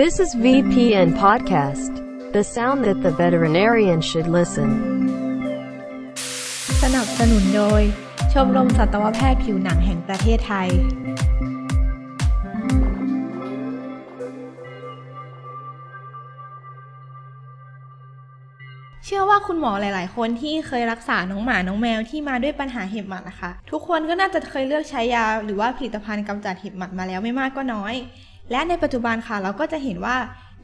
This is VPN Podcast, the sound that the veterinarian should listen. สนับสนุนโดย ชมรมสัตวแพทย์ผิวหนังแห่งประเทศไทย เชื่อว่าคุณหมอหลาย ๆ คนที่เคยรักษาน้องหมา น้องแมวที่มาด้วยปัญหาเห็บหมัดนะคะ ทุกคนก็น่าจะเคยเลือกใช้ยาหรือว่าผลิตภัณฑ์กำจัดเห็บหมัดมาแล้วไม่มากก็น้อย และในปัจจุบันค่ะเราก็จะเห็นว่า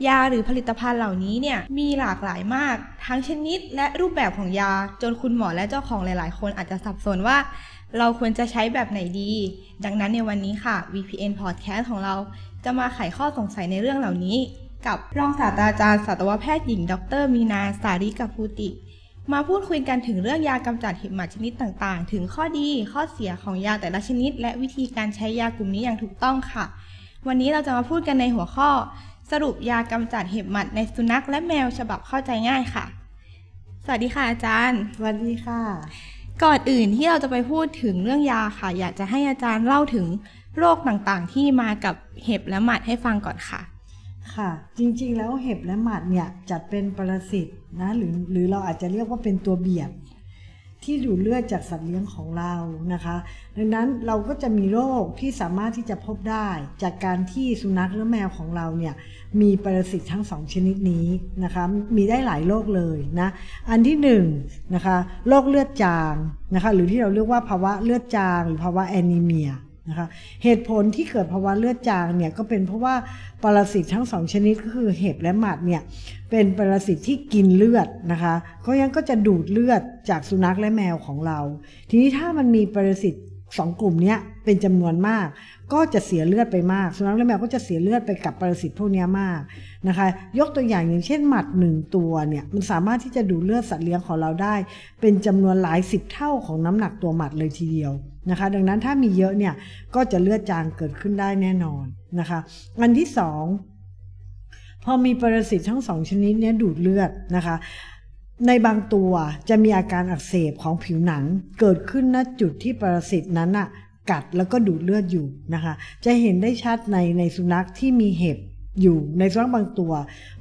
ยาหรือผลิตภัณฑ์เหล่านี้เนี่ยมีหลากหลายมาก ทั้งชนิดและรูปแบบของยา จนคุณหมอและเจ้าของหลาย ๆ คนอาจจะสับสนว่า เราควรจะใช้แบบไหนดี ดังนั้นในวันนี้ค่ะ VPN Podcast ของเราจะมาไขข้อสงสัยในเรื่องเหล่านี้ กับรองศาสตราจารย์สัตวแพทย์หญิง ดร มีนาสาริกาภูติ มาพูดคุยกันถึงเรื่องยากำจัดเห็บหมัดชนิดต่าง ๆ ถึงข้อดีข้อเสียของยาแต่ละชนิด และวิธีการใช้ยากลุ่มนี้อย่างถูกต้องค่ะ วันนี้เราจะมาพูดกันในหัวข้อ สรุปยากำจัดเห็บหมัดในสุนัขและแมวฉบับเข้าใจง่ายค่ะ สวัสดีค่ะอาจารย์สวัสดีค่ะ ก่อนอื่นที่เราจะไปพูดถึงเรื่องยาค่ะ อยากจะให้อาจารย์เล่าถึงโรคต่างๆ ที่มากับเห็บและหมัดให้ฟังก่อนค่ะ ค่ะ จริงๆ แล้วเห็บและหมัดเนี่ยจัดเป็นปรสิตนะหรือหรือเราอาจจะเรียกว่าเป็นตัวเบียด ที่ดูดเลือดจากสัตว์เลี้ยงของเรานะคะ ดังนั้นเราก็จะมีโรคที่สามารถที่จะพบได้จากการที่สุนัขและแมวของเราเนี่ยมีปรสิตทั้งสองชนิดนี้นะคะมีได้หลายโรคเลยนะอันที่หนึ่งนะคะโรคเลือดจางนะคะหรือที่เราเรียกว่าภาวะเลือดจาง หรือภาวะแอนีเมีย นะคะเหตุผลที่เกิดภาวะเลือดจางเนี่ยก็เป็นเพราะว่าปรสิตทั้งสองชนิดก็คือเห็บและหมัดเนี่ยเป็นปรสิตที่กินเลือดนะคะก็ยังก็จะดูดเลือดจากสุนัขและแมวของเรา ทีนี้ถ้ามันมีปรสิต สองกลุ่มนี้เป็นจำนวนมาก ก็จะเสียเลือดไปมากสุนัขและแมวก็จะเสียเลือดไปกับปรสิตพวกนี้มากนะคะ ยกตัวอย่างอย่างเช่นหมัดหนึ่งตัวเนี่ยมันสามารถที่จะดูดเลือดสัตว์เลี้ยงของเราได้ เป็นจำนวนหลายสิบเท่าของน้ำหนักตัวหมัดเลยทีเดียวนะคะ ดังนั้นถ้ามีเยอะเนี่ยก็จะเลือดจางเกิดขึ้นได้แน่นอนนะคะ อันที่สองพอมีปรสิตทั้งสองชนิดเนี้ดูดเลือดนะคะ ในบางตัวจะมีอาการอักเสบของผิวหนัง เกิดขึ้นณจุดที่ปรสิตนั้นอะกัดแล้วก็ดูดเลือดอยู่นะคะ จะเห็นได้ชัดในในสุนัขที่มีเห็บอยู่ในสุนัขบางตัว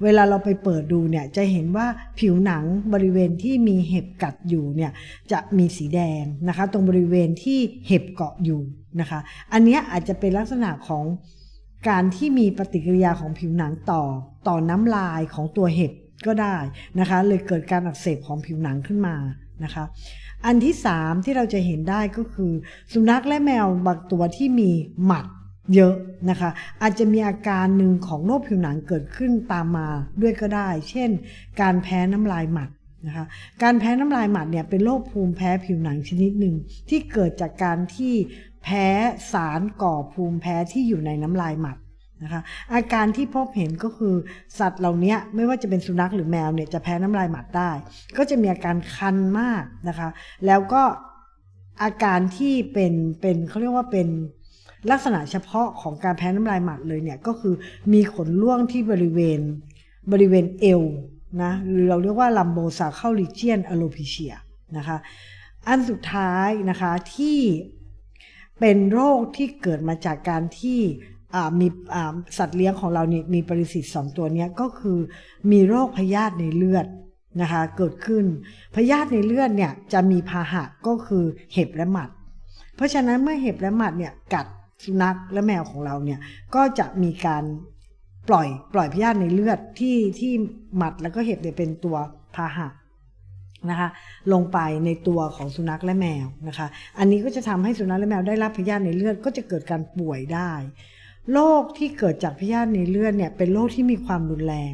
เวลาเราไปเปิดดูเนี่ยจะเห็นว่าผิวหนังบริเวณที่มีเห็บกัดอยู่เนี่ยจะมีสีแดงนะคะ ตรงบริเวณที่เห็บเกาะอยู่นะคะ อันนี้อาจจะเป็นลักษณะของการที่มีปฏิกิริยาของผิวหนังต่อต่อน้ำลายของตัวเห็บ ก็ได้นะคะเลยเกิดการอักเสบของผิวหนังขึ้นมานะคะอันที่สามที่เราจะเห็นได้ก็คือ สุนัขและแมวบางตัวที่มีหมัดเยอะนะคะอาจจะมีอาการหนึ่งของโรคผิวหนังเกิดขึ้นตามมาด้วยก็ได้ เช่น การแพ้น้ำลายหมัดนะคะการแพ้น้ำลายหมัดเนี่ยเป็นโรคภูมิแพ้ผิวหนังชนิดหนึ่งที่เกิดจากการที่แพ้สารก่อภูมิแพ้ที่อยู่ในน้ำลายหมัด นะคะอาการที่พบเห็นก็คือสัตว์เหล่านี้ไม่ว่าจะเป็นสุนัขหรือแมวเนี่ยจะแพ้น้ำลายหมัดได้ ก็จะมีอาการคันมากนะคะ แล้วก็อาการที่เป็นเป็นเขาเรียกว่าเป็นลักษณะเฉพาะของการแพ้น้ำลายหมัดเลยเนี่ยก็คือมีขนร่วงที่บริเวณบริเวณเอวนะหรือเราเรียกว่าลัมโบซาเข้าลิเจียนอโลพิเชียนะคะอันสุดท้ายนะคะที่เป็นโรคที่เกิดมาจากการที่ มีสัตว์เลี้ยงของเรานี่มีปรสิตสองตัวนี้ก็คือมีโรคพยาธิในเลือดนะคะเกิดขึ้นพยาธิในเลือดเนี่ยจะมีพาหะก็คือเห็บและหมัด เพราะฉะนั้นเมื่อเห็บและหมัดเนี่ยกัดสุนัขและแมวของเราเนี่ยก็จะมีการปล่อยปล่อยพยาธิในเลือดที่ที่หมัดแล้วก็เห็บเนี่ยเป็นตัวพาหะนะคะลงไปในตัวของสุนัขและแมวนะคะ อันนี้ก็จะทำให้สุนัขและแมวได้รับพยาธิในเลือดก็จะเกิดการป่วยได้ โรคที่เกิดจากพยาธิในเลือดเนี่ยเป็นโรคที่มีความรุนแรง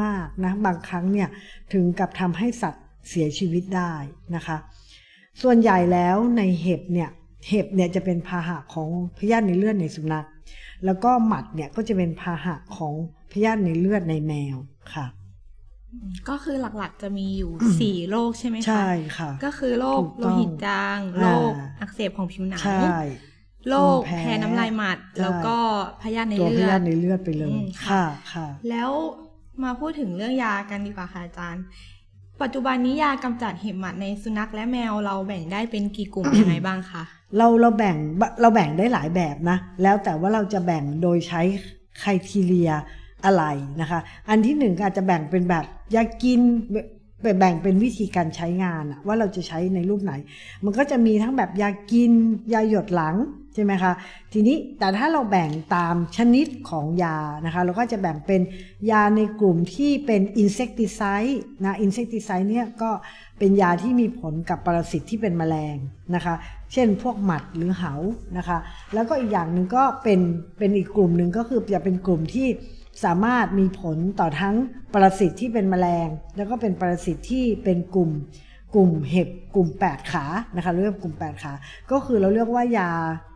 มากๆนะบางครั้งเนี่ยถึงกับทำให้สัตว์เสียชีวิตได้นะคะ ส่วนใหญ่แล้วในเห็บเนี่ยเห็บเนี่ยจะเป็นพาหะของพยาธิในเลือดในสุนัข แล้วก็หมัดเนี่ยก็จะเป็นพาหะของพยาธิในเลือดในแมวค่ะก็คือหลักๆจะมีอยู่สี่โรคใช่ไหมคะ ใช่ค่ะ ก็คือโรคถูกโลต้องหิตจางอ่าโรคอักเสบของผิวหนังใช่ โรคภูมิแพ้แพ้น้ำลายหมัดใช่แล้วก็พยาธิในตัวพเลือดยาธิในเลือดไปเลอืยมค่ะค่ะค่ะ แล้วมาพูดถึงเรื่องยากันดีกว่าค่ะอาจารย์ ปัจจุบันนี้ยากำจัดเห็บหมัดในสุนัขและแมวเราแบ่งได้เป็นกี่กลุ่มยังไงบ้างคะเราเราแบ่งเราแบ่งได้หลายแบบนะ แล้วแต่ว่าเราจะแบ่งโดยใช้ไครทีเรียอะไรนะคะ อันที่หนึ่งก็อาจจะแบ่งเป็นแบบยากินแบ่งเป็นวิธีการใช้งานอะว่าเราจะใช้ในรูปไหน มันก็จะมีทั้งแบบยากิน ยาหยดหลัง ใช่ไหมคะทีนี้แต่ถ้าเราแบ่งตามชนิดของยานะคะเราก็จะแบ่งเป็นยาในกลุ่มที่เป็น insecticide นะ insecticide เนี่ยก็เป็นยาที่มีผลกับปรสิตที่เป็นแมลงนะคะ เช่นพวกหมัดหรือเหานะคะ แล้วก็อีกอย่างหนึ่งก็เป็นเป็นอีกกลุ่มหนึ่งก็คือจะเป็นกลุ่มที่สามารถมีผลต่อทั้งปรสิตที่เป็นแมลง แล้วก็เป็นปรสิตที่เป็นกลุ่มกลุ่มเห็บกลุ่ม 8 ขานะคะเรียกว่ากลุ่ม 8 ขา ก็คือเราเรียกว่ายา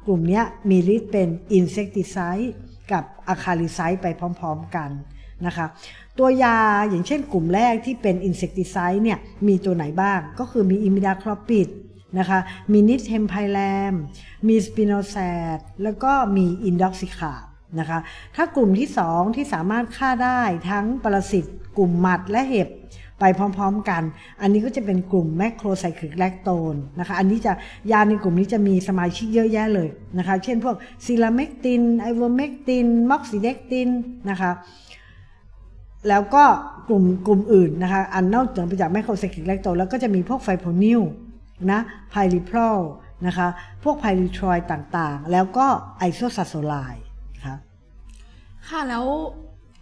กลุ่มนี้มีฤทธิ์เป็น insecticide กับ acaricide ไปพร้อมๆกันนะคะตัวยาอย่างเช่นกลุ่มแรกที่เป็น insecticide เนี่ยมีตัวไหนบ้างก็คือมี imidacloprid นะคะมีนิดเทมไพแลม มีสปิโนแซดแล้วก็มีอินด็อกซิคานะคะถ้ากลุ่มที่ 2 ที่สามารถฆ่าได้ทั้งปรสิตกลุ่มหมัดและเห็บ ไปพร้อมๆกัน อันนี้ก็จะเป็นกลุ่มแมคโครไซคลิกแลคโตนนะคะ อันนี้จะยาในกลุ่มนี้จะมีสมาชิกเยอะแยะเลยนะคะ เช่นพวกซิลาเมกติน ไอโวเมกติน ม็อกซิเดกตินนะคะ แล้วก็กลุ่มกลุ่มอื่นนะคะ อันนอกจากไปจากแมคโครไซคลิกแลคโตนแล้วก็จะมีพวกไฟโพนิลนะไพริพรอลนะคะ พวกไพริทรอยต่างๆ แล้วก็ไอโซซาโซไลค่ะ ค่ะแล้ว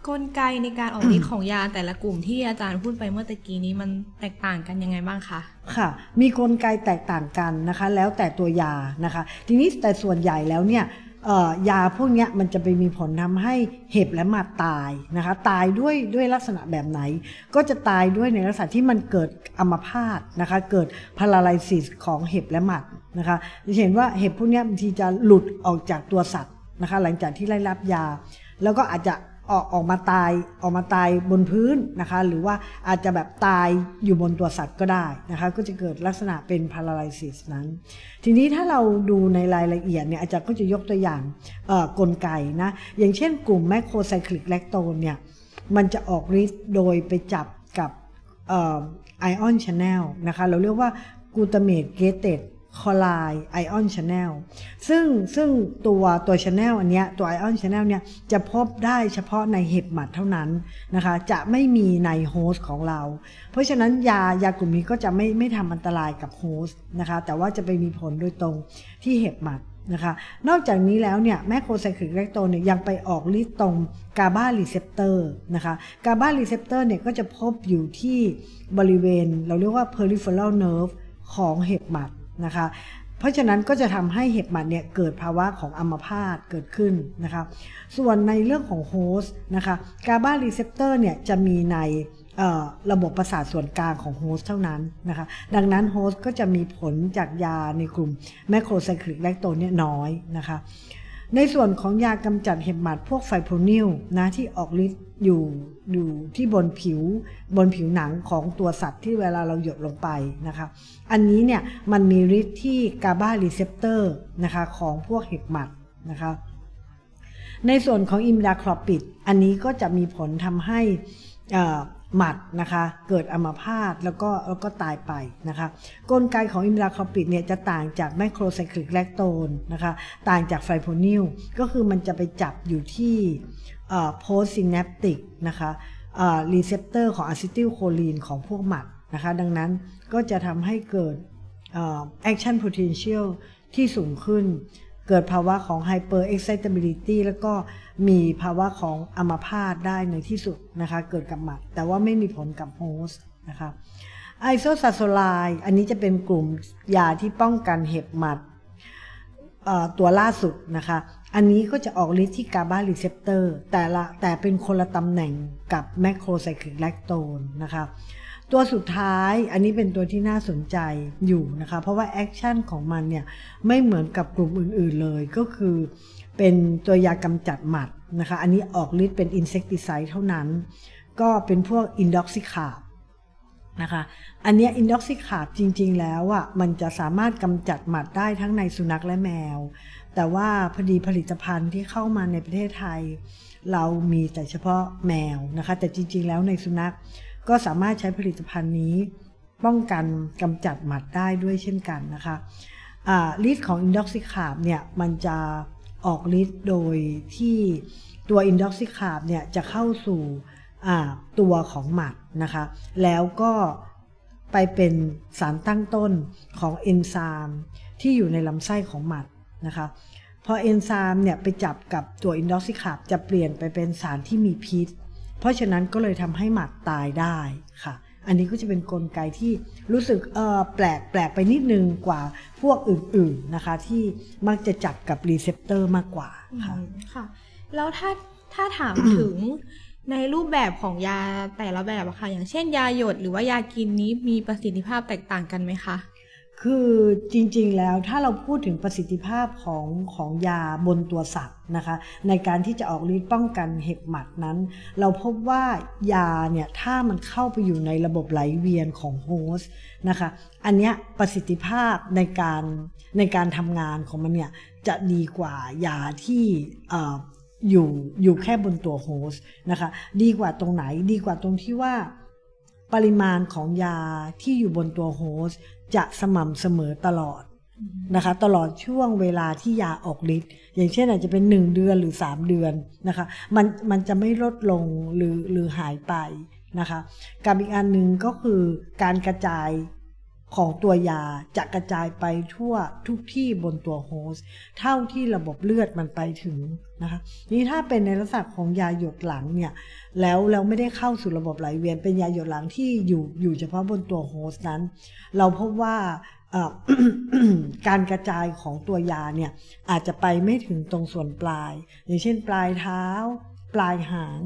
กลไกในการออกฤทธิ์ของยาแต่ละกลุ่มที่อาจารย์พูดไปเมื่อตะกี้นี้มันแตกต่างกันยังไงบ้างคะค่ะ มีกลไกแตกต่างกันนะคะ แล้วแต่ตัวยานะคะ ทีนี้แต่ส่วนใหญ่แล้วเนี่ยเอ่อยาพวกเนี้ยมันจะไปมีผลทำให้เห็บและหมัดตายนะคะ ตายด้วยด้วยลักษณะแบบไหน ก็จะตายด้วยในลักษณะที่มันเกิดอัมพาตนะคะ เกิดพาราไลซิสของเห็บและหมัดนะคะจะเห็นว่าเห็บพวกเนี้ยบางทีจะหลุดออกจากตัวสัตว์นะคะ หลังจากที่ได้รับยา แล้วก็อาจจะ ออกออกมาตายออกมาตายบนพื้นนะคะ หรือว่าอาจจะแบบตายอยู่บนตัวสัตว์ก็ได้นะคะ ก็จะเกิดลักษณะเป็นพาราไลซิสนั้น ทีนี้ถ้าเราดูในรายละเอียดเนี่ยอาจารย์ก็จะยกตัวอย่างกลไกนะ อย่างเช่นกลุ่มแมคโครไซคลิกแลคโตนเนี่ยมันจะออกฤทธิ์โดยไปจับกับไอออนชาแนลนะคะ เราเรียกว่ากูตาเมตเกเตด คอไลไอออนชาแนลซึ่งซึ่งตัวตัวชาแนลอันเนี้ยตัวไอออนชาแนลเนี่ยจะพบได้เฉพาะในเห็บหมัดเท่านั้นนะคะ จะไม่มีในโฮสต์ของเรา เพราะฉะนั้นยายากลุ่มนี้ก็จะไม่ไม่ทำอันตรายกับโฮสต์นะคะ แต่ว่าจะไปมีผลโดยตรงที่เห็บหมัดนะคะ นอกจากนี้แล้วเนี่ยแมคโครไซคลิกแลคโตนเนี่ยยังไปออกฤทธิ์ตรงกาบารีเซปเตอร์นะคะกาบารีเซปเตอร์เนี่ยก็จะพบอยู่ที่บริเวณ เราเรียกว่า peripheral nerve ของเห็บหมัด นะคะ เพราะฉะนั้นก็จะทำให้เห็บหมัดเนี่ยเกิดภาวะของอัมพาตเกิดขึ้นนะคะ ส่วนในเรื่องของโฮสต์นะคะกาบารีเซปเตอร์เนี่ยจะมีในระบบประสาทส่วนกลางของโฮสต์เท่านั้นนะคะ ดังนั้นโฮสต์ก็จะมีผลจากยาในกลุ่มแมคโครไซคลิกแลคโตนเนี่ยน้อยนะคะ ในส่วนของยากำจัดเห็บหมัดพวกไฟโพนิลนะที่ออกฤทธิ์อยู่อยู่ที่บนผิวบนผิวหนังของตัวสัตว์ที่เวลาเราหยดลงไปนะคะ อันนี้เนี่ยมันมีฤทธิ์ที่กาบารีเซปเตอร์นะคะของพวกเห็บหมัดนะคะในส่วนของอิมดาคลอปิด อันนี้ก็จะมีผลทำให้อ่อ หมัดนะคะเกิดอัมพาตแล้วก็แล้วก็ตายไปนะคะกลไกของอิมดาคอปิดเนี่ยจะต่างจากแมคโครไซคลิกแลคโตนนะคะต่างจากไฟโพนิลก็คือมันจะไปจับอยู่ที่โพสซินแนปติกนะคะรีเซพเตอร์ของอะซิติลโคลีนของพวกหมัดนะคะดังนั้นก็จะทำให้เกิดแอคชั่น potential ที่สูงขึ้น เกิดภาวะของ hyper excitability แล้วก็ มีภาวะของอัมพาตได้ในที่สุดนะคะเกิดกับหมัด แต่ว่าไม่มีผลกับโฮสต์นะคะไอโซซาโซไลอันนี้จะเป็นกลุ่มยาที่ป้องกันเห็บหมัดตัวล่าสุดนะคะ อันนี้ก็จะออกฤทธิ์ที่กาบารีเซปเตอร์แต่ละแต่เป็นคนละตำแหน่งกับแมคโครไซคลิกแลคโตนนะคะตัวสุดท้ายอันนี้เป็นตัวที่น่าสนใจอยู่นะคะ เพราะว่าแอคชั่นของมันเนี่ยไม่เหมือนกับกลุ่มอื่นๆเลยก็คือ เป็นตัวยากำจัดหมัดนะคะ อันนี้ออกฤทธิ์เป็นอินเซกติไซด์เท่านั้น ก็เป็นพวกอินด็อกซิคาบนะคะ อันนี้อินด็อกซิคาบจริงๆ แล้วอะมันจะสามารถกำจัดหมัดได้ทั้งในสุนัขและแมว แต่ว่าพอดีผลิตภัณฑ์ที่เข้ามาในประเทศไทย เรามีแต่เฉพาะแมวนะคะ แต่จริงๆ แล้วในสุนัขก็สามารถใช้ผลิตภัณฑ์นี้ป้องกันกำจัดหมัดได้ด้วยเช่นกันนะคะฤทธิ์ของอินด็อกซิคาบเนี่ยมันจะ ออกฤทธิ์โดยที่ตัวอินด็อกซิคาบเนี่ยจะเข้าสู่ตัวของหมัดนะคะ แล้วก็ไปเป็นสารตั้งต้นของเอนไซม์ที่อยู่ในลำไส้ของหมัดนะคะพอเอนไซม์เนี่ยไปจับกับตัวอินด็อกซิคาบจะเปลี่ยนไปเป็นสารที่มีพิษ เพราะฉะนั้นก็เลยทำให้หมัดตายได้ค่ะ อันนี้ก็จะเป็นนกลไกที่รู้สึกเออแปลกแปลกไปนิดนึงกว่าพวกอื่นๆนะคะ ที่มักจะจับกับรีเซพเตอร์มากกว่าค่ะค่ะ แล้วถ้าถ้าถามถึงในรูปแบบของยาแต่ละแบบอะค่ะ อย่างเช่นยาหยดหรือว่ายากินนี้มีประสิทธิภาพแตกต่างกันไหมคะ คือจริงๆแล้วถ้าเราพูดถึงประสิทธิภาพของของยาบนตัวสัตว์นะคะ ในการที่จะออกฤทธิ์ป้องกันเห็บหมัดนั้น เราพบว่ายาเนี่ยถ้ามันเข้าไปอยู่ในระบบไหลเวียนของโฮสต์นะคะ อันเนี้ยประสิทธิภาพในการในการทำงานของมันเนี่ยจะดีกว่ายาที่อยู่อยู่แค่บนตัวโฮสต์นะคะ ดีกว่าตรงไหนดีกว่าตรงที่ว่า ปริมาณของยาที่อยู่บนตัวโฮสต์จะสม่ำเสมอตลอดนะคะ ตลอดช่วงเวลาที่ยาออกฤทธิ์อย่างเช่นอาจจะเป็น 1 เดือนหรือ 3 เดือนนะคะ มันมันจะไม่ลดลงหรือหรือหายไปนะคะกับอีกอันหนึ่งก็คือการกระจาย ของตัวยาจะกระจายไปทั่วทุกที่บนตัวโฮสต์เท่าที่ระบบเลือดมันไปถึงนะคะนี่ถ้าเป็นในลักษณะของยาหยดหลังเนี่ยแล้วแล้วไม่ได้เข้าสู่ระบบไหลเวียน เป็นยาหยดหลังที่อยู่อยู่เฉพาะบนตัวโฮสต์นั้น เราพบว่าการกระจายของตัวยาเนี่ยอาจจะไปไม่ถึงตรงส่วนปลาย อย่างเช่นปลายเท้า ปลายหาง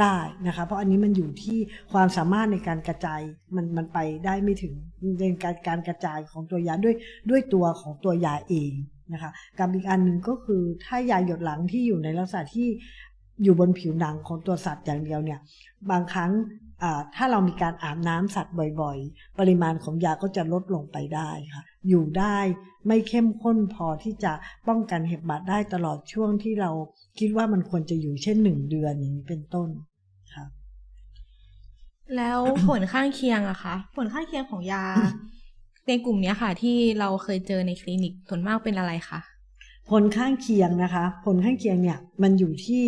ได้นะคะเพราะอันนี้มันอยู่ที่ความสามารถในการกระจายมันมันไปได้ไม่ถึงในการการกระจายของตัวยาด้วยด้วยตัวของตัวยาเองนะคะกับอีกอันหนึ่งก็คือถ้ายาหยดหลังที่อยู่ในลักษณะที่ อยู่บนผิวหนังของตัวสัตว์อย่างเดียวเนี่ยบางครั้งอ่าถ้าเรามีการอาบน้ำสัตว์บ่อยๆ ปริมาณของยาก็จะลดลงไปได้ค่ะ อยู่ได้ไม่เข้มข้นพอที่จะป้องกันเห็บหมัดได้ตลอดช่วงที่เราคิดว่ามันควรจะอยู่เช่นหนึ่งเดือนอย่างนี้เป็นต้นค่ะ แล้วผลข้างเคียงอะคะผลข้างเคียงของยา ในกลุ่มเนี้ยค่ะ ที่เราเคยเจอในคลินิกส่วนมากเป็นอะไรคะผลข้างเคียงนะคะ ผลข้างเคียงเนี่ย มันอยู่ที่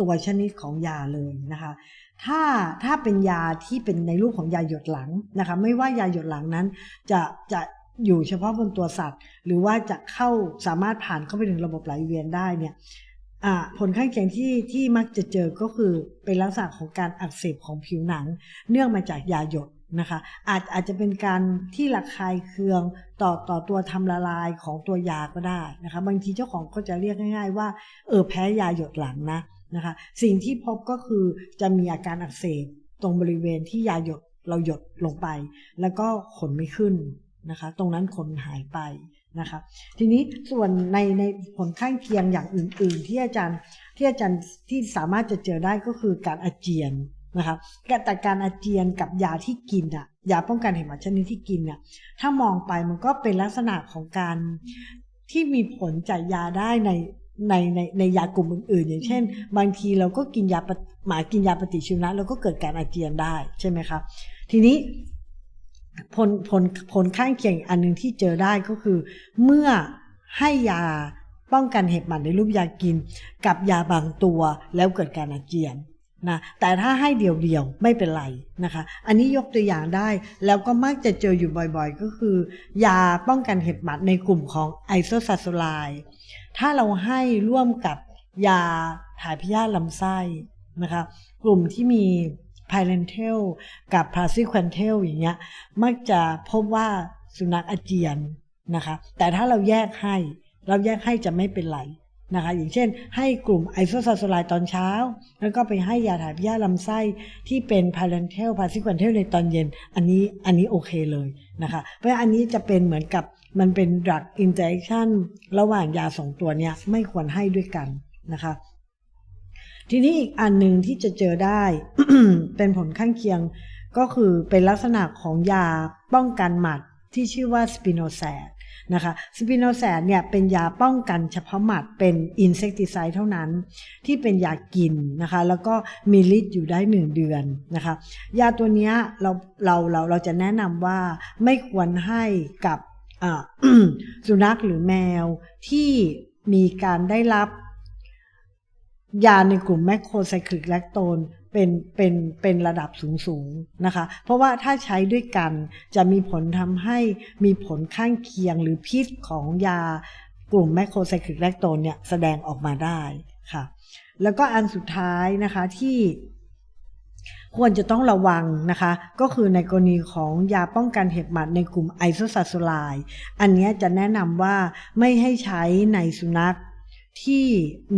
ตัวชนิดของยาเลยนะคะถ้าถ้าเป็นยาที่เป็นในรูปของยาหยดหลังนะคะไม่ว่ายาหยดหลังนั้น จะจะอยู่เฉพาะบนตัวสัตว์ หรือว่าจะเข้าสามารถผ่านเข้าไปถึงระบบไหลเวียนได้เนี่ยอ่าผลข้างเคียงที่ที่มักจะเจอก็คือเป็นลักษณะของการอักเสบของผิวหนัง เนื่องมาจากยาหยดนะคะอาจอาจจะเป็นการที่ระคายเคืองต่อต่อตัวทำละลายของตัวยาก็ได้นะคะบางทีเจ้าของก็จะเรียกง่าย ๆ ว่าเออแพ้ยาหยดหลังนะ นะคะสิ่งที่พบก็คือจะมีอาการอักเสบตรงบริเวณที่ยาหยดเราหยดลงไป แล้วก็ขนไม่ขึ้นนะคะ ตรงนั้นขนหายไปนะคะ ทีนี้ส่วนในในผลข้างเคียงอย่างอื่น ๆ ที่อาจารย์ที่อาจารย์ที่สามารถจะเจอได้ก็คือการอาเจียนนะคะแต่การอาเจียนกับยาที่กินอะยาป้องกันเห็บหมัดชนิดที่กินเนี่ยถ้ามองไปมันก็เป็นลักษณะของการที่มีผลจากยาได้ใน ในในในยากลุ่มอื่นๆ อย่างเช่น บางทีเราก็กินยาปฏิหมากินยาปฏิชีวนะเราก็เกิดการอาเจียนได้ใช่ไหมครับทีนี้ผลผลผลข้างเคียงอีกอันหนึ่งที่เจอได้ก็คือ เมื่อให้ยาป้องกันเห็บหมัดในรูปยากิน กับยาบางตัวแล้วเกิดการอาเจียนนะแต่ถ้าให้เดี่ยวๆ ไม่เป็นไรนะคะ อันนี้ยกตัวอย่างได้แล้วก็มักจะเจออยู่บ่อยๆ ก็คือ ยาป้องกันเห็บหมัดในกลุ่มของไอโซซาโซไล ถ้าเราให้ร่วมกับยาถ่ายพยาธิลำไส้นะคะกลุ่มที่มี p y r e n t a l กับ p r a s i q u a n t a l อย่างเงี้ยมักจะพบว่าสุนัขอาเจียนนะคะแต่ถ้าเราแยกให้เราแยกให้จะไม่เป็นไรนะคะอย่างเช่น ให้กลุ่มไอโซซาโซไลตอนเช้า แล้วก็ไปให้ยาถ่ายพยาธิลำไส้ที่เป็น p y r e n t a l p r a s i q u a n t a l ในตอนเย็น อันนี้อันนี้โอเคเลยนะคะเพราะอันนี้จะเป็นเหมือนกับ มันเป็น drug interaction ระหว่างยาสองตัวเนี้ยไม่ควรให้ด้วยกันนะคะ ทีนี้อีกอันหนึ่งที่จะเจอได้ เป็นผลข้างเคียงก็คือเป็นลักษณะของยาป้องกันหมัดที่ชื่อว่าสปิโนแซดนะคะสปิโนแซดเนี่ยเป็นยาป้องกันเฉพาะหมัดเป็นอินเซ t ติไซด์เท่านั้น ที่เป็นยากินนะคะ แล้วก็มีฤทธิ์อยู่ได้หนึ่งเดือนนะคะ ยาตัวนี้เราเราเราเราจะแนะนำว่าไม่ควรให้กับ สุนัขหรือแมวที่มีการได้รับ ยาในกลุ่มแมคโครไซคลิกแลคโตนเป็นเป็นเป็นระดับสูงสูงนะคะ เพราะว่าถ้าใช้ด้วยกันจะมีผลทำให้มีผลข้างเคียงหรือพิษของยากลุ่มแมคโครไซคลิกแลคโตนเนี่ยแสดงออกมาได้ค่ะ แล้วก็อันสุดท้ายนะคะที่ ควรจะต้องระวังนะคะ ก็คือในกรณีของยาป้องกันเห็บหมัดในกลุ่มไอโซซาโซไลอันนี้จะแนะนำว่าไม่ให้ใช้ในสุนัขที่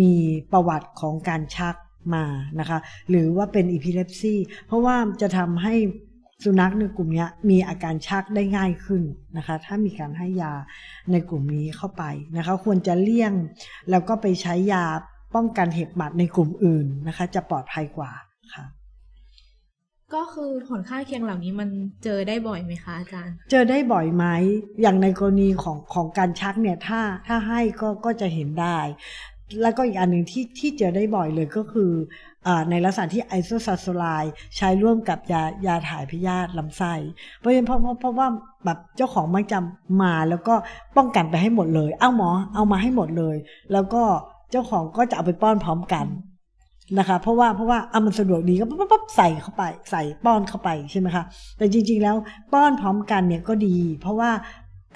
มีประวัติของการชักมานะคะ หรือว่าเป็นอีพิเลปซีเพราะว่าจะทำให้สุนัขในกลุ่มนี้มีอาการชักได้ง่ายขึ้นนะคะ ถ้ามีการให้ยาในกลุ่มนี้เข้าไปนะคะ ควรจะเลี่ยงแล้วก็ไปใช้ยาป้องกันเห็บหมัดในกลุ่มอื่นนะคะ จะปลอดภัยกว่าค่ะ ก็คือผลข้างเคียงเหล่านี้มันเจอได้บ่อยไหมคะอาจารย์ เจอได้บ่อยไหมอย่างในกรณีของของการชักเนี่ยถ้าถ้าให้ก็ก็จะเห็นได้ แล้วก็อีกอันหนึ่งที่ที่เจอได้บ่อยเลยก็คืออในลักษณะที่ไอโซซาโซไลใช้ร่วมกับยายาถ่ายพยาธิลำไส้เพราะฉะนั้นเพราะเพราะเพราะว่าแบบเจ้าของมักจะมาแล้วก็ป้องกันไปให้หมดเลย เอาหมอเอามาให้หมดเลย แล้วก็เจ้าของก็จะเอาไปป้อนพร้อมกัน นะคะ เพราะว่าเพราะว่าเอามันสะดวกดีก็ปั๊บปั๊บปั๊บใส่เข้าไป ใส่ป้อนเข้าไปใช่ไหมคะแต่จริง ๆ แล้วป้อนพร้อมกันเนี่ยก็ดี เพราะว่า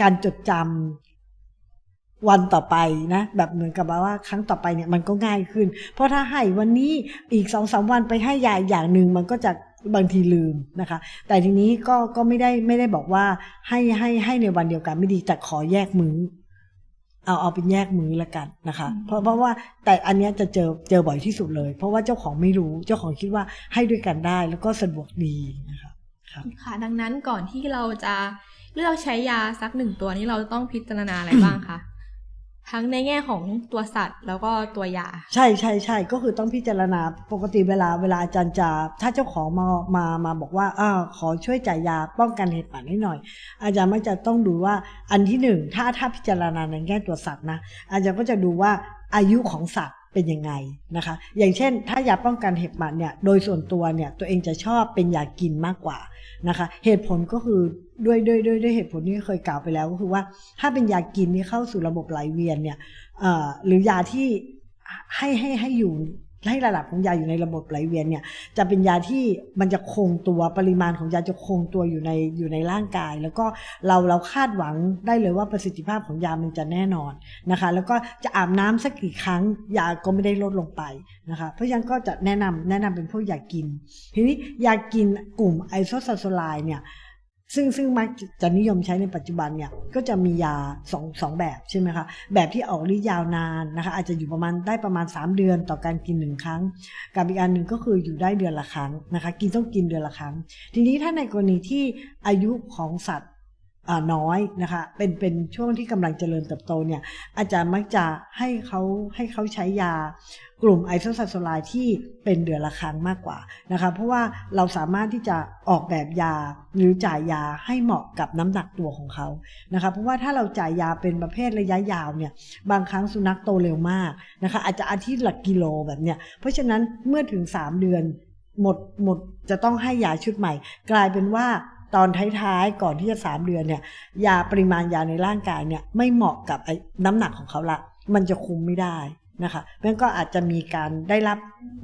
การจดจำวันต่อไปนะ แบบเหมือนกับว่าครั้งต่อไปเนี่ยมันก็ง่ายขึ้น เพราะถ้าให้วันนี้อีกสองสามวันไปให้ยาอย่างหนึ่งมันก็จะบางทีลืมนะคะ แต่ทีนี้ก็ก็ไม่ได้ไม่ได้บอกว่าให้ให้ให้ในวันเดียวกันไม่ดีแต่ขอแยกมื้อ เอาเอาเป็นแยกมือละกันนะคะ เพราะเพราะว่าแต่อันเนี้ยจะเจอเจอบ่อยที่สุดเลย เพราะว่าเจ้าของไม่รู้เจ้าของคิดว่าให้ด้วยกันได้แล้วก็สะดวกดีนะคะครับค่ะ ดังนั้นก่อนที่เราจะเลือกใช้ยาสักหนึ่งตัวนี้เราต้องพิจารณาอะไรบ้างคะ ทั้งในแง่ของตัวสัตว์ แล้วก็ตัวยา ใช่ใช่ใช่ก็คือต้องพิจารณาปกติเวลาเวลาอาจารย์จะถ้าเจ้าของมามามาบอกว่าอ่าขอช่วยจ่ายยาป้องกันเห็บหมัดให้หน่อย อาจารย์มักจะต้องดูว่าอันที่หนึ่งถ้าถ้าพิจารณาในแง่ตัวสัตว์นะอาจารย์ก็จะดูว่าอายุของสัตว์เป็นยังไงนะคะ อย่างเช่น ถ้ายาป้องกันเห็บหมัดเนี่ย โดยส่วนตัวเนี่ย ตัวเองจะชอบเป็นยากินมากกว่า นะคะ เหตุผลก็คือด้วยด้วยด้วยด้วยเหตุผลที่เคยกล่าวไปแล้วก็คือว่า ถ้าเป็นยากินที่เข้าสู่ระบบไหลเวียนเนี่ยหรือยาที่ให้ให้ให้อยู่ ให้ระดับของยาอยู่ในระบบไหลเวียนเนี่ยจะเป็นยาที่มันจะคงตัวปริมาณของยาจะคงตัวอยู่ในอยู่ในร่างกาย แล้วก็เราเราคาดหวังได้เลยว่าประสิทธิภาพของยามันจะแน่นอนนะคะ แล้วก็จะอาบน้ำสักกี่ครั้งยาก็ไม่ได้ลดลงไปนะคะเพราะฉะนั้นก็จะแนะนำแนะนำเป็นพวกยากิน ทีนี้ยากินกลุ่มไอโซซาโซไลเนี่ย ซึ่งซึ่งมักจะนิยมใช้ในปัจจุบันเนี่ยก็จะมียาสองสองแบบใช่ไหมคะแบบที่ออกฤทธิ์ยาวนานนะคะอาจจะอยู่ประมาณได้ประมาณ 3 เดือนต่อการกินหนึ่งครั้ง กับอีกอันหนึ่งก็คืออยู่ได้เดือนละครั้งนะคะกินต้องกินเดือนละครั้ง ทีนี้ถ้าในกรณีที่อายุของสัตว์น้อยนะคะเป็นเป็นช่วงที่กำลังเจริญเติบโตเนี่ยอาจารย์มักจะให้เขาให้เขาใช้ยา กลุ่มไอโซซาโซไลที่เป็นเดือนละครั้งมากกว่านะคะเพราะว่าเราสามารถที่จะออกแบบยาหรือจ่ายยาให้เหมาะกับน้ำหนักตัวของเขานะคะเพราะว่าถ้าเราจ่ายยาเป็นประเภทระยะยาวเนี่ยบางครั้งสุนัขโตเร็วมากนะคะอาจจะอาทิตย์ละกิโลแบบเนี้ยเพราะฉะนั้นเมื่อถึง 3 เดือนหมดหมดจะต้องให้ยาชุดใหม่ กลายเป็นว่าตอนท้ายๆก่อนที่จะสามเดือนเนี่ยยาปริมาณยาในร่างกายเนี่ยไม่เหมาะกับไอ้น้ำหนักของเขาละมันจะคุมไม่ได้ นะคะเพราะงั้นก็อาจจะมีการได้รับ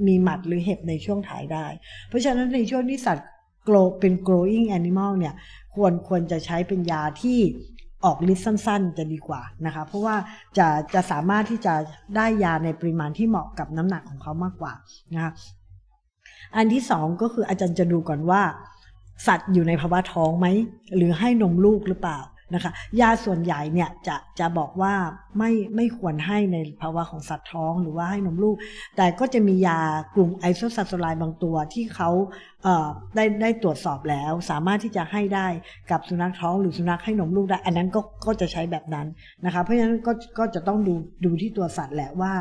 มีหมัดหรือเห็บในช่วงถ่ายได้ เพราะฉะนั้นในช่วงที่สัตว์โกลเป็น growing animal เนี่ยควรควรจะใช้เป็นยาที่ออกฤทธิ์สั้นๆ จะดีกว่านะคะ เพราะว่าจะจะสามารถที่จะได้ยาในปริมาณที่เหมาะกับน้ำหนักของเขามากกว่านะคะอันที่สองก็คืออาจารย์จะดูก่อนว่า สัตว์อยู่ในภาวะท้องไหม หรือให้นมลูกหรือเปล่า นะคะยาส่วนใหญ่เนี่ยจะจะบอกว่าไม่ไม่ควรให้ในภาวะของสัตว์ท้องหรือว่าให้นมลูก แต่ก็จะมียากลุ่มไอโซซาโซไลบางตัวที่เขาเได้ได้ตรวจสอบแล้ว สามารถที่จะให้ได้กับสุนัขท้องหรือสุนัขให้นมลูกได้ อันนั้นก็ก็จะใช้แบบนั้นนะคะเพราะฉะนั้นก็ก็จะต้องดูดูที่ตัวสัตว์แหละว่า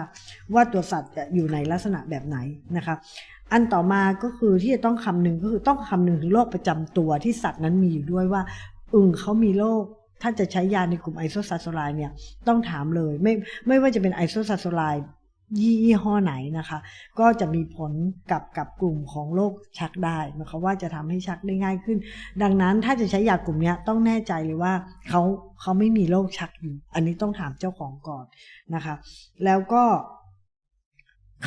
ว่าตัวสัตว์จะอยู่ในลักษณะแบบไหนนะคะอันต่อมาก็คือที่จะต้องคำนึงก็คือต้องคำนึงถึงโรคประจำตัวที่สัตว์นั้นมีอยู่ด้วยว่า อึงเขามีโรคถ้าจะใช้ยาในกลุ่มไอโซซาโซไลเนี่ยต้องถามเลย ไม่ไม่ว่าจะเป็นไอโซซาโซไลยี่ห้อไหนนะคะ ก็จะมีผลกับกับกลุ่มของโรคชักได้หมายความว่าจะทำให้ชักได้ง่ายขึ้น ดังนั้นถ้าจะใช้ยากลุ่มนี้ต้องแน่ใจเลยว่าเขาเขาไม่มีโรคชักอยู่อันนี้ต้องถามเจ้าของก่อนนะคะ แล้วก็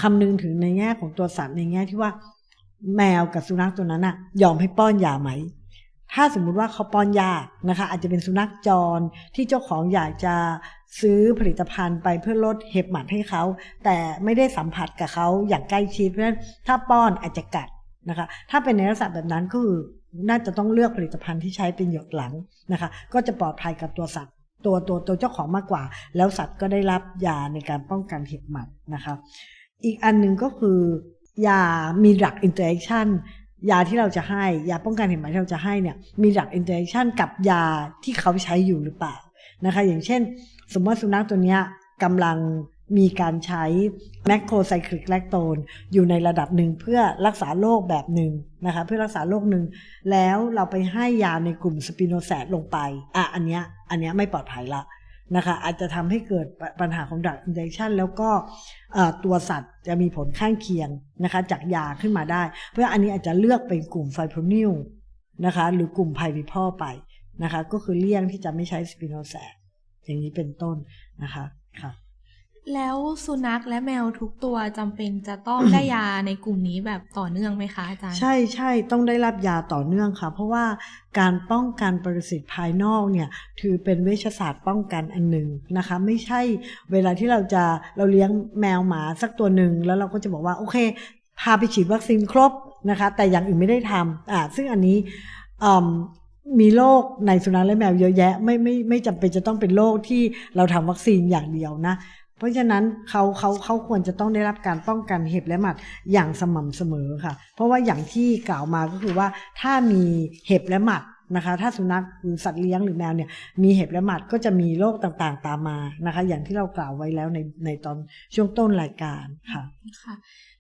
คำนึงถึงในแง่ของตัวสัตว์ในแง่ที่ว่าแมวกับสุนัขตัวนั้นอะยอมให้ป้อนยาไหม ถ้าสมมุติว่าเขาป้อนยานะคะ อาจจะเป็นสุนัขจรที่เจ้าของอยากจะซื้อผลิตภัณฑ์ไปเพื่อลดเห็บหมัดให้เขา แต่ไม่ได้สัมผัสกับเขาอย่างใกล้ชิดเพราะฉะนั้นถ้าป้อนอาจจะกัดนะคะ ถ้าเป็นในลักษณะแบบนั้นก็คือน่าจะต้องเลือกผลิตภัณฑ์ที่ใช้เป็นหยดหลังนะคะ ก็จะปลอดภัยกับตัวสัตว์ตัวตัวตัวเจ้าของมากกว่า แล้วสัตว์ก็ได้รับยาในการป้องกันเห็บหมัดนะคะ อีกอันหนึ่งก็คือยามีดักอินเตอร์แอคชั่น ยาที่เราจะให้ ยาป้องกันเห็บหมที่เราจะให้เนี่ยมีดักอินเตอร์แอคชั่นกับยาที่เขาใช้อยู่หรือเปล่านะคะ อย่างเช่น สมมติว่าสุนัขตัวนี้กำลังมีการใช้แมคโครไซคลิกแลคโตนอยู่ในระดับหนึ่งเพื่อรักษาโรคแบบหนึ่งนะคะเพื่อรักษาโรคหนึ่งแล้วเราไปให้ยาในกลุ่มสปิโนแซดลงไปอะอันเนี้ยอันเนี้ยไม่ปลอดภัยละ นะคะอาจจะทำให้เกิดปัญหาของดักอินเ c ชันแล้วก็ตัวสัตว์จะมีผลข้างเคียงนะคะจากยาขึ้นมาได้ เพราะอันนี้อาจจะเลือกเป็นกลุ่มไฟโพรนิลนะคะหรือกลุ่มไพริพอไปนะคะก็คือเลี่ยงที่จะไม่ใช้สปิโนแซอย่างนี้เป็นต้นนะคะค่ะ แล้วสุนัขและแมวทุกตัวจำเป็นจะต้องได้ยาในกลุ่มนี้แบบต่อเนื่องไหมคะอาจารย์ใช่ใช่ต้องได้รับยาต่อเนื่องค่ะ เพราะว่าการป้องกันปรสิตภายนอกเนี่ยถือเป็นเวชศาสตร์ป้องกันอันหนึ่งนะคะ ไม่ใช่เวลาที่เราจะเราเลี้ยงแมวหมาสักตัวหนึ่งแล้วเราก็จะบอกว่าโอเค พาไปฉีดวัคซีนครบนะคะ แต่อย่างอื่นไม่ได้ทำอ่าซึ่งอันนี้มมีโรคในสุนัขและแมวเยอะแยะ ไม่ไม่ไม่จำเป็นจะต้องเป็นโรคที่เราทำวัคซีนอย่างเดียวนะ เพราะฉะนั้นเขาเขาเขาควรจะต้องได้รับการป้องกันเห็บและหมัดอย่างสม่ำเสมอค่ะ เพราะว่าอย่างที่กล่าวมาก็คือว่าถ้ามีเห็บและหมัดนะคะ ถ้าสุนัขหรือสัตว์เลี้ยงหรือแมวเนี่ยมีเห็บและหมัดก็จะมีโรคต่างๆ ตามมานะคะ อย่างที่เรากล่าวไว้แล้วในในตอนช่วงต้นรายการค่ะค่ะ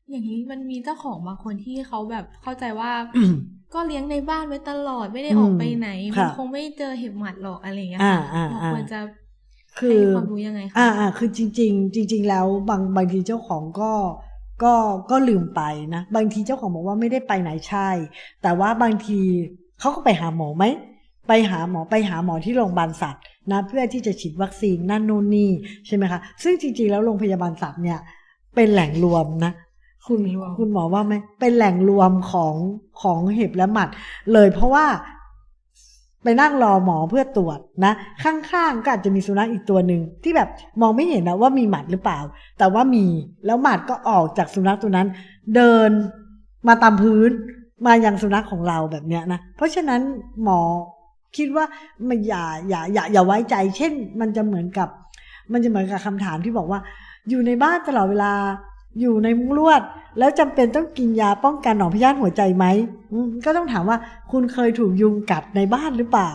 อย่างนี้มันมีเจ้าของบางคนที่เขาแบบเข้าใจว่าอืมก็เลี้ยงในบ้านไว้ตลอดไม่ได้อืมออกไปไหนค่ะมันคงไม่เจอเห็บหมัดหรอกอะไรอย่างเงี้ยอ่าค่ะอ่าเราอ่าควรจะ คือให้ความรู้ยังไงคะอ่าอ่าคือจริง ๆ จริง ๆ แล้วบางบางทีเจ้าของก็ก็ก็ลืมไปนะ บางทีเจ้าของบอกว่าไม่ได้ไปไหนใช่ แต่ว่าบางทีเขาก็ไปหาหมอไหมไปหาหมอไปหาหมอที่โรงพยาบาลสัตว์นะเพื่อที่จะฉีดวัคซีนนั่นนู่นนี่ใช่ไหมคะซึ่งจริงๆแล้วโรงพยาบาลสัตว์เนี่ยเป็นแหล่งรวมนะคุณคุณหมอว่าไหมเป็นแหล่งรวมของของเห็บและหมัด เลยเพราะว่า ไปนั่งรอหมอเพื่อตรวจนะ ข้างๆก็อาจจะมีสุนัขอีกตัวหนึ่งที่แบบมองไม่เห็นนะว่ามีหมัดหรือเปล่า แต่ว่ามีแล้วหมัดก็ออกจากสุนัขตัวนั้น เดินมาตามพื้นมายังสุนัขของเราแบบเนี้ยนะเพราะฉะนั้นหมอคิดว่ามันอย่าอย่าอย่าอย่าไว้ใจ เช่น มันจะเหมือนกับ มันจะเหมือนกับคำถามที่บอกว่า อยู่ในบ้านตลอดเวลา อยู่ในมุ้งลวด แล้วจำเป็นต้องกินยาป้องกันหนองพยาธิหัวใจไหมก็ต้องถามว่าคุณเคยถูกยุงกัดในบ้านหรือเปล่า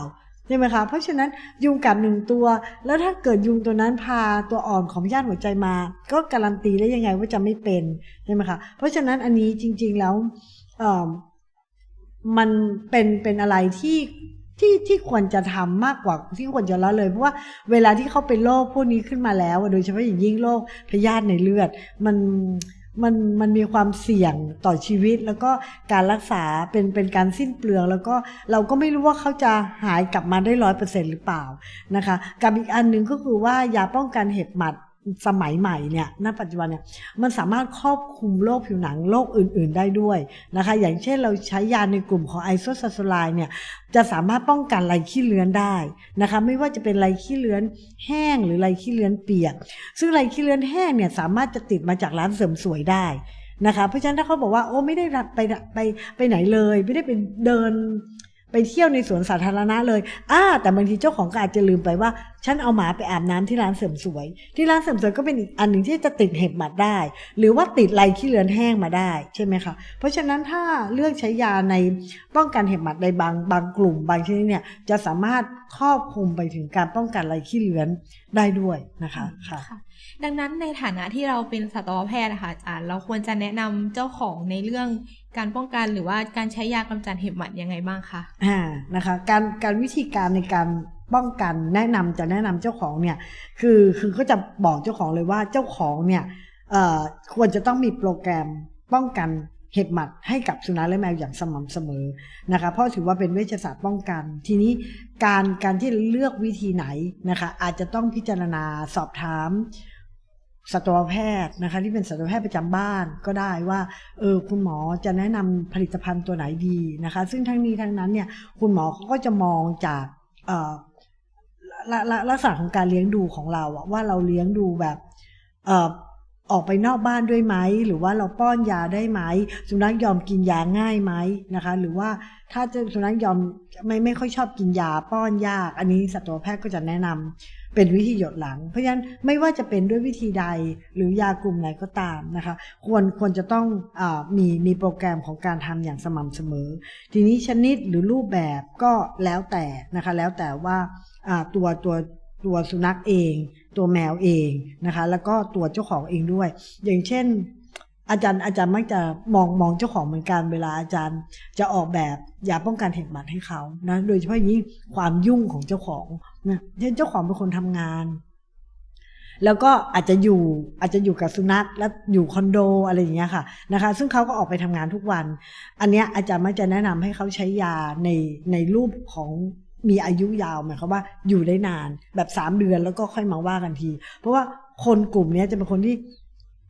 ใช่ไหมคะเพราะฉะนั้นยุงกัดหนึ่งตัว แล้วถ้าเกิดยุงตัวนั้นพาตัวอ่อนของพยาธิหัวใจมา ก็การันตีได้ยังไงว่าจะไม่เป็นใช่ไหมคะเพราะฉะนั้นอันนี้จริง ๆแล้วมันเป็นเป็นอะไรที่ ที่ที่ควรจะทำมากกว่าที่ควรจะละเลย เพราะว่าเวลาที่เขาเป็นโรคพวกนี้ขึ้นมาแล้ว โดยเฉพาะอย่างยิ่งโรคพยาธิในเลือด มันมันมันมีความเสี่ยงต่อชีวิต แล้วก็การรักษาเป็นเป็นการสิ้นเปลือง แล้วก็เราก็ไม่รู้ว่าเขาจะหายกลับมาได้ร้อยเปอร์เซ็นหรือเปล่านะคะกับอีกอันหนึ่งก็คือว่ายาป้องกันเห็บหมัด สมัยใหม่เนี่ยณปัจจุบันเนี่ยมันสามารถครอบคลุมโรคผิวหนังโรคอื่น ๆ ได้ด้วยนะคะ อย่างเช่นเราใช้ยาในกลุ่มของไอโซซาโซไลเนี่ยจะสามารถป้องกันไรขี้เลื้อนได้นะคะ ไม่ว่าจะเป็นไรขี้เลื้อนแห้งหรือไรขี้เลื้อนเปียก ซึ่งไรขี้เลื้อนแห้งเนี่ยสามารถจะติดมาจากร้านเสริมสวยได้นะคะ เพราะฉะนั้นถ้าเขาบอกว่าโอ้ไม่ได้ไปไปไปไหนเลย ไม่ได้ไปเดิน ไปเที่ยวในสวนสาธารณะเลยอ่าแต่บางทีเจ้าของก็อาจจะลืมไปว่า ฉันเอาหมาไปอาบน้ำที่ร้านเสริมสวย ที่ร้านเสริมสวยก็เป็นอีกอันหนึ่งที่จะติดเห็บหมัดได้ หรือว่าติดไรขี้เลือนแห้งมาได้ใช่ไหมคะ เพราะฉะนั้นถ้าเลือกใช้ยาในป้องกันเห็บหมัดในบางบางกลุ่ม บางชนิดเนี่ยจะสามารถครอบคลุมไปถึงการป้องกันไรขี้เลือนได้ด้วยนะคะค่ะ ดังนั้นในฐานะที่เราเป็นสัตวแพทย์นะคะอาจารย์เราควรจะแนะนำเจ้าของในเรื่องการป้องกันหรือว่าการใช้ยากำจัดเห็บหมัดยังไงบ้างคะอ่านะคะการการวิธีการในการป้องกันแนะนำจะแนะนำเจ้าของเนี่ยคือคือก็จะบอกเจ้าของเลยว่าเจ้าของเนี่ยเอ่อควรจะต้องมีโปรแกรมป้องกัน เห็บหมัดให้กับสุนัขและแมวอย่างสม่ำเสมอนะคะเพราะถือว่าเป็นเวชศาสตร์ป้องกัน ทีนี้การการที่เลือกวิธีไหนนะคะอาจจะต้องพิจารณาสอบถามสัตวแพทย์นะคะที่เป็นสัตวแพทย์ประจำบ้านก็ได้ว่าเออคุณหมอจะแนะนำผลิตภัณฑ์ตัวไหนดีนะคะ ซึ่งทั้งนี้ทั้งนั้นเนี่ยคุณหมอเขาก็จะมองจากละละลักษณะของการเลี้ยงดูของเราว่าเราเลี้ยงดูแบบ ออกไปนอกบ้านด้วยไหมหรือว่าเราป้อนยาได้ไหมสุนัขยอมกินยาง่ายไหมนะคะ หรือว่าถ้าจะสุนัขยอมไม่ไม่ค่อยชอบกินยาป้อนยาก อันนี้สัตวแพทย์ก็จะแนะนำเป็นวิธีหยดหลัง เพราะฉะนั้นไม่ว่าจะเป็นด้วยวิธีใดหรือยากลุ่มไหนก็ตามนะคะ ควรควรจะต้องอมีมีโปรแกรมของการทำอย่างสม่ำเสมอ ทีนี้ชนิดหรือรูปแบบก็แล้วแต่นะคะ แล้วแต่ว่าอ่าตัวตัวตัวสุนัขเอง ตัวแมวเองนะคะ แล้วก็ตัวเจ้าของเองด้วย อย่างเช่น อาจารย์อาจารย์มักจะมองมองเจ้าของเหมือนกันเวลาอาจารย์จะออกแบบยาป้องกันเห็บหมัดให้เขานะโดยเฉพาะอย่างยิ่งความยุ่งของเจ้าของนะเช่นเจ้าของเป็นคนทำงาน แล้วก็อาจจะอยู่อาจจะอยู่กับสุนัขแล้วอยู่คอนโดอะไรอย่างเงี้ยค่ะนะคะ ซึ่งเขาก็ออกไปทำงานทุกวัน อันเนี้ยอาจารย์มักจะแนะนำให้เขาใช้ยาในในรูปของ มีอายุยาวหมายความว่าอยู่ได้นานแบบสามเดือนแล้วก็ค่อยมาว่ากันที เพราะว่าคนกลุ่มนี้จะเป็นคนที่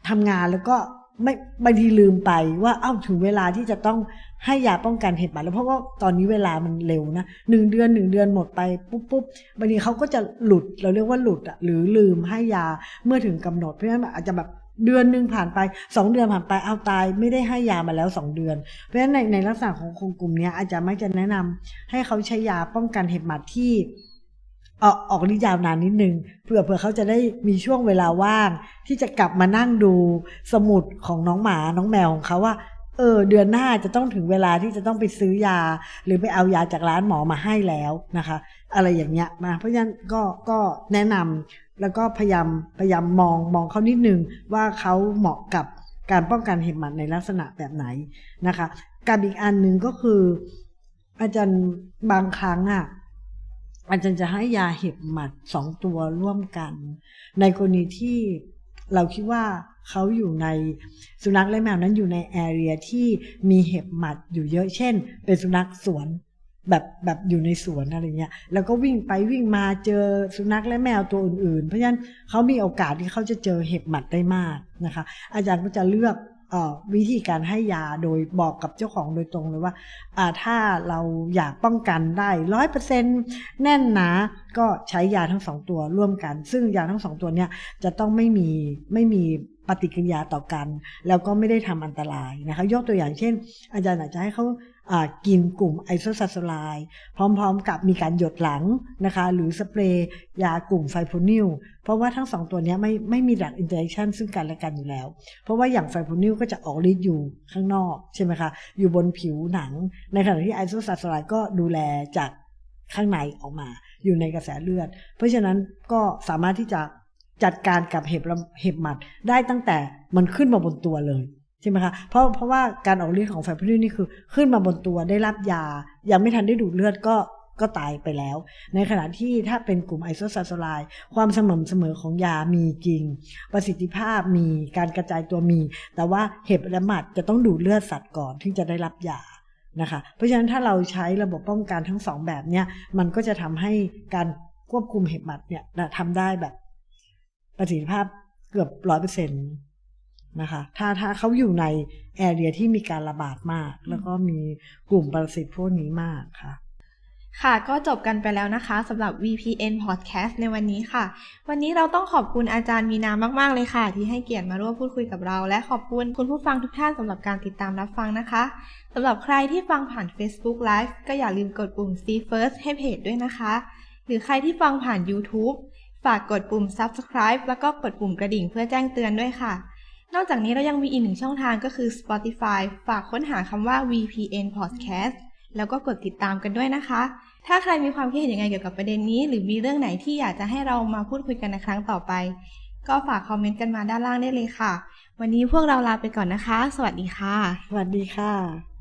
ทำงานแล้วก็ไม่บางทีลืมไปว่าเอ้าถึงเวลาที่จะต้องให้ยาป้องกันเห็บหมัดแล้วเพราะว่าตอนนี้เวลามันเร็วนะหนึ่งเดือนหนึ่งเดือนหมดไปปุ๊บปุ๊บบางทีเขาก็จะหลุดเราเรียกว่าหลุดอะหรือลืมให้ยาเมื่อถึงกำหนดเพราะฉะนั้นอาจจะแบบ เดือนหนึ่งผ่านไปสองเดือนผ่านไปเอาตายไม่ได้ให้ยามาแล้วสองเดือน เพราะฉะนั้นในในลักษณะของคนกลุ่มนี้อาจารย์ไม่จะแนะนำให้เขาใช้ยาป้องกันเห็บหมัดที่ออกออกฤทธิ์ยาวนานนิดนึงเผื่อเผื่อเขาจะได้มีช่วงเวลาว่าง ที่จะกลับมานั่งดูสมุดของน้องหมาน้องแมวของเขาว่า เออเดือนหน้าจะต้องถึงเวลาที่จะต้องไปซื้อยา หรือไปเอายาจากร้านหมอมาให้แล้วนะคะ อะไรอย่างเงี้ยมาเพราะฉะนั้นก็ก็แนะนำแล้วก็พยายามพยายามมองมองเขานิดนึงว่าเขาเหมาะกับการป้องกันเห็บหมัดในลักษณะแบบไหนนะคะกับอีกอันหนึ่งก็คือ อาจารย์บางครั้งอะอาจารย์จะให้ยาเห็บหมัดสองตัวร่วมกัน ในกรณีที่เราคิดว่า เขาอยู่ในสุนัขและแมวนั้นอยู่ในแอเรียที่มีเห็บหมัดอยู่เยอะเช่น เป็นสุนัขสวนแบบแบบอยู่ในสวนอะไรเงี้ย แล้วก็วิ่งไปวิ่งมาเจอสุนัขและแมวตัวอื่นๆ เพราะฉะนั้นเขามีโอกาสที่เขาจะเจอเห็บหมัดได้มากนะคะ อาจารย์ก็จะเลือกวิธีการให้ยาโดยบอกกับเจ้าของโดยตรงเลยว่าอ่าถ้าเราอยากป้องกันได้ร้อยเปอร์เซ็นแน่นหนาก็ใช้ยาทั้งสองตัวร่วมกัน ซึ่งยาทั้งสองตัวเนี้ยจะต้องไม่มีไม่มี ปฏิกิริยาต่อกัน แล้วก็ไม่ได้ทำอันตรายนะคะยกตัวอย่างเช่น อาจารย์อาจจะให้เขาากินกลุ่มไอโซซัสโซไลพร้อมๆกับมีการหยดหลังนะคะหรือสเปรย์ยากลุ่มไฟโพนิลเพราะว่าทั้งสองตัวนี้ไม่ไม่มีหลักอินเตอร์แอคชั่นซึ่งกันและกันอยู่แล้ว เพราะว่าอย่างไฟโพนิลก็จะออกฤทธิ์อยู่ข้างนอกใช่ไหมคะอยู่บนผิวหนัง ในขณะที่ไอโซซัสโซไลก็ดูแลจากข้างในออกมาอยู่ในกระแสเลือด เพราะฉะนั้นก็สามารถที่จะ จัดการกับเห็บเห็บหมัดได้ตั้งแต่มันขึ้นมาบนตัวเลยใช่ไหมคะเพราะเพราะว่าการออกฤทธิ์ของไฟพิลนี่คือ ขึ้นมาบนตัวได้รับยา ยังไม่ทันได้ดูดเลือดก็ก็ตายไปแล้ว ในขณะที่ถ้าเป็นกลุ่มไอโซซัสโซไลความสม่ำเสมอของยามีจริง ประสิทธิภาพมีการกระจายตัวมี แต่ว่าเห็บและหมัดจะต้องดูดเลือดสัตว์ก่อนที่จะได้รับยานะคะ เพราะฉะนั้นถ้าเราใช้ระบบป้องกันทั้งสองแบบเนี้ยมันก็จะทำให้การควบคุมเห็บหมัดเนี่ยทำได้แบบ ประสิทธิภาพเกือบร้อยเปอร์เซ็นต์นะคะ ถ้าถ้าเขาอยู่ในแอเรียที่มีการระบาดมาก แล้วก็มีกลุ่มปรสิตพวกนี้มากค่ะ ค่ะก็จบกันไปแล้วนะคะสำหรับ VPN Podcast ในวันนี้ค่ะ วันนี้เราต้องขอบคุณอาจารย์มีนามาก ๆ เลยค่ะ ที่ให้เกียรติมาร่วมพูดคุยกับเรา และขอบคุณคุณผู้ฟังทุกท่านสำหรับการติดตามรับฟังนะคะสำหรับใครที่ฟังผ่าน Facebook Live ก็อย่าลืมกดปุ่ม See First ให้เพจด้วยนะคะ หรือใครที่ฟังผ่าน YouTube ฝากกดปุ่ม Subscribe แล้วก็กดปุ่มกระดิ่งเพื่อแจ้งเตือนด้วยค่ะ นอกจากนี้เรายังมีอีกหนึ่งช่องทางก็คือ Spotify ฝากค้นหาคำว่า VPN Podcast แล้วก็กดติดตามกันด้วยนะคะ ถ้าใครมีความคิดเห็นยังไงเกี่ยวกับประเด็นนี้ หรือมีเรื่องไหนที่อยากจะให้เรามาพูดคุยกันในครั้งต่อไป ก็ฝากคอมเมนต์กันมาด้านล่างได้เลยค่ะ วันนี้พวกเราลาไปก่อนนะคะ สวัสดีค่ะ สวัสดีค่ะ